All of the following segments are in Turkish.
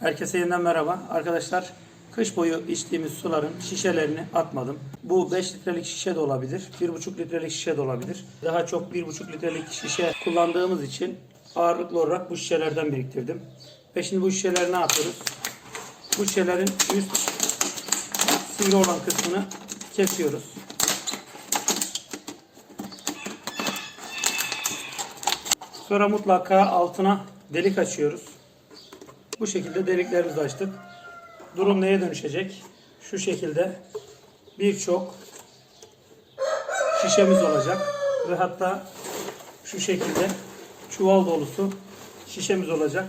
Herkese yeniden merhaba. Arkadaşlar kış boyu içtiğimiz suların şişelerini atmadım. Bu 5 litrelik şişe de olabilir, 1,5 litrelik şişe de olabilir. Daha çok 1,5 litrelik şişe kullandığımız için ağırlıklı olarak bu şişelerden biriktirdim. Ve şimdi bu şişeleri ne yapıyoruz? Bu şişelerin üst sivri olan kısmını kesiyoruz. Sonra mutlaka altına delik açıyoruz. Bu şekilde deliklerimizi açtık. Durum neye dönüşecek? Şu şekilde birçok şişemiz olacak ve hatta şu şekilde çuval dolusu şişemiz olacak.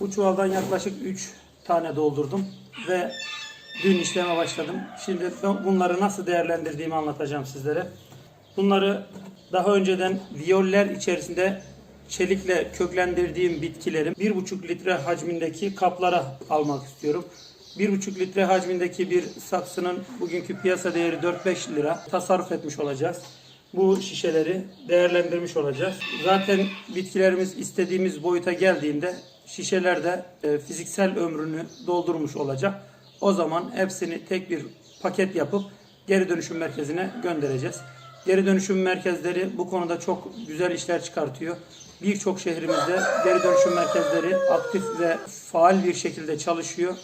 Bu çuvaldan yaklaşık 3 tane doldurdum ve dün işleme başladım. Şimdi bunları nasıl değerlendirdiğimi anlatacağım sizlere. Bunları daha önceden viyoller içerisinde çelikle köklendirdiğim bitkilerim 1,5 litre hacmindeki kaplara almak istiyorum. 1,5 litre hacmindeki bir saksının bugünkü piyasa değeri 4-5 lira tasarruf etmiş olacağız. Bu şişeleri değerlendirmiş olacağız. Zaten bitkilerimiz istediğimiz boyuta geldiğinde şişeler de e, fiziksel ömrünü doldurmuş olacak. O zaman hepsini tek bir paket yapıp geri dönüşüm merkezine göndereceğiz. Geri dönüşüm merkezleri bu konuda çok güzel işler çıkartıyor. Birçok şehrimizde geri dönüşüm merkezleri aktif ve faal bir şekilde çalışıyor.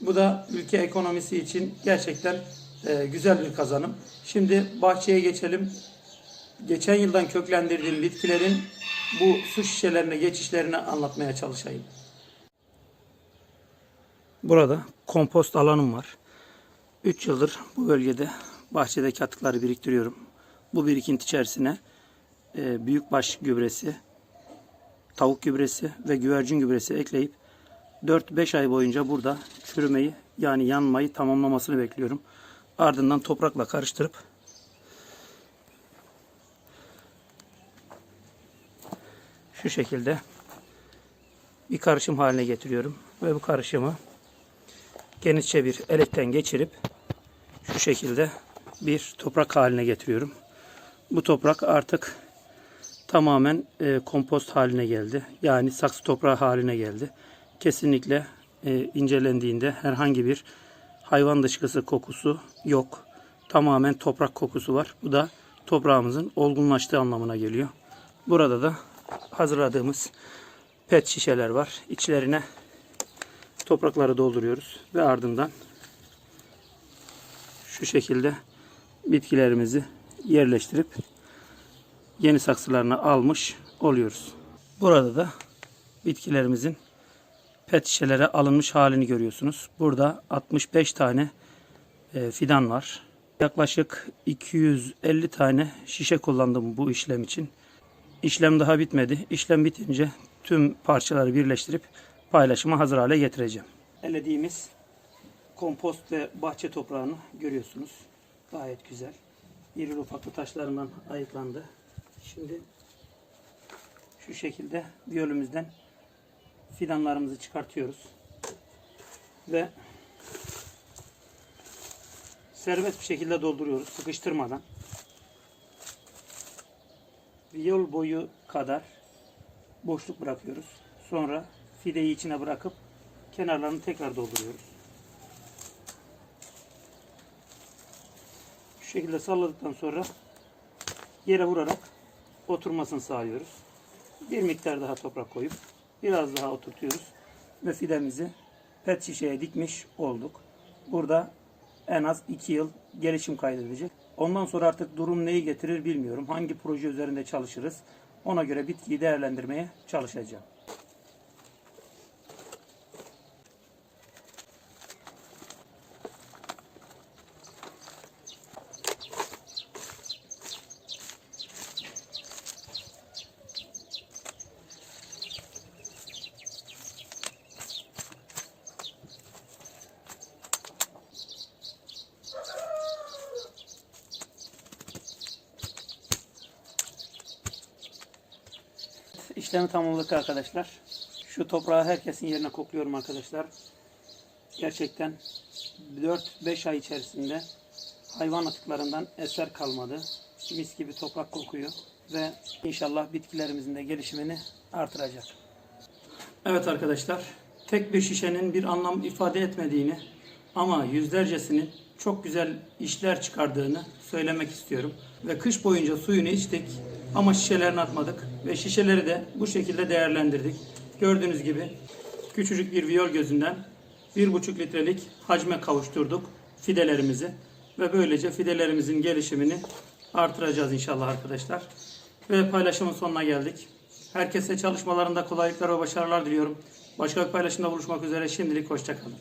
Bu da ülke ekonomisi için gerçekten e, güzel bir kazanım. Şimdi bahçeye geçelim. Geçen yıldan köklendirdiğim bitkilerin bu su şişelerine geçişlerini anlatmaya çalışayım. Burada kompost alanım var. 3 yıldır bu bölgede bahçedeki atıkları biriktiriyorum. Bu birikinti içerisine e, büyükbaş gübresi, tavuk gübresi ve güvercin gübresi ekleyip 4-5 ay boyunca burada çürümeyi yani yanmayı tamamlamasını bekliyorum. Ardından toprakla karıştırıp şu şekilde bir karışım haline getiriyorum ve bu karışımı genişçe bir elekten geçirip şu şekilde bir toprak haline getiriyorum. Bu toprak artık tamamen e, kompost haline geldi. Yani saksı toprağı haline geldi. Kesinlikle e, incelendiğinde herhangi bir hayvan dışkısı kokusu yok. Tamamen toprak kokusu var. Bu da toprağımızın olgunlaştığı anlamına geliyor. Burada da hazırladığımız pet şişeler var. İçlerine toprakları dolduruyoruz ve ardından şu şekilde bitkilerimizi yerleştirip yeni saksılarına almış oluyoruz. Burada da bitkilerimizin pet şişelere alınmış halini görüyorsunuz. Burada 65 tane e, fidan var. Yaklaşık 250 tane şişe kullandım bu işlem için. İşlem daha bitmedi. İşlem bitince tüm parçaları birleştirip paylaşıma hazır hale getireceğim. Elediğimiz kompost ve bahçe toprağını görüyorsunuz. Gayet güzel. İri ufaklı taşlarından ayıklandı. Şimdi şu şekilde viyolümüzden fidanlarımızı çıkartıyoruz. Ve serbest bir şekilde dolduruyoruz sıkıştırmadan. Viyol boyu kadar boşluk bırakıyoruz. Sonra fideyi içine bırakıp kenarlarını tekrar dolduruyoruz. Şu şekilde salladıktan sonra yere vurarak oturmasını sağlıyoruz. Bir miktar daha toprak koyup biraz daha oturtuyoruz ve fidemizi pet şişeye dikmiş olduk. Burada en az 2 yıl gelişim kaydedecek. Ondan sonra artık durum neyi getirir bilmiyorum. Hangi proje üzerinde çalışırız. Ona göre bitkiyi değerlendirmeye çalışacağım. İşlemi tamamladık arkadaşlar. Şu toprağı herkesin yerine kokluyorum arkadaşlar. Gerçekten 4-5 ay içerisinde hayvan atıklarından eser kalmadı. Mis gibi toprak kokuyor ve inşallah bitkilerimizin de gelişimini artıracak. Evet arkadaşlar tek bir şişenin bir anlam ifade etmediğini ama yüzlercesinin çok güzel işler çıkardığını söylemek istiyorum. Ve kış boyunca suyunu içtik ama şişelerini atmadık ve şişeleri de bu şekilde değerlendirdik. Gördüğünüz gibi küçücük bir viyol gözünden 1,5 litrelik hacme kavuşturduk fidelerimizi ve böylece fidelerimizin gelişimini artıracağız inşallah arkadaşlar. Ve paylaşımın sonuna geldik. Herkese çalışmalarında kolaylıklar ve başarılar diliyorum. Başka bir paylaşımda buluşmak üzere. Şimdilik hoşçakalın.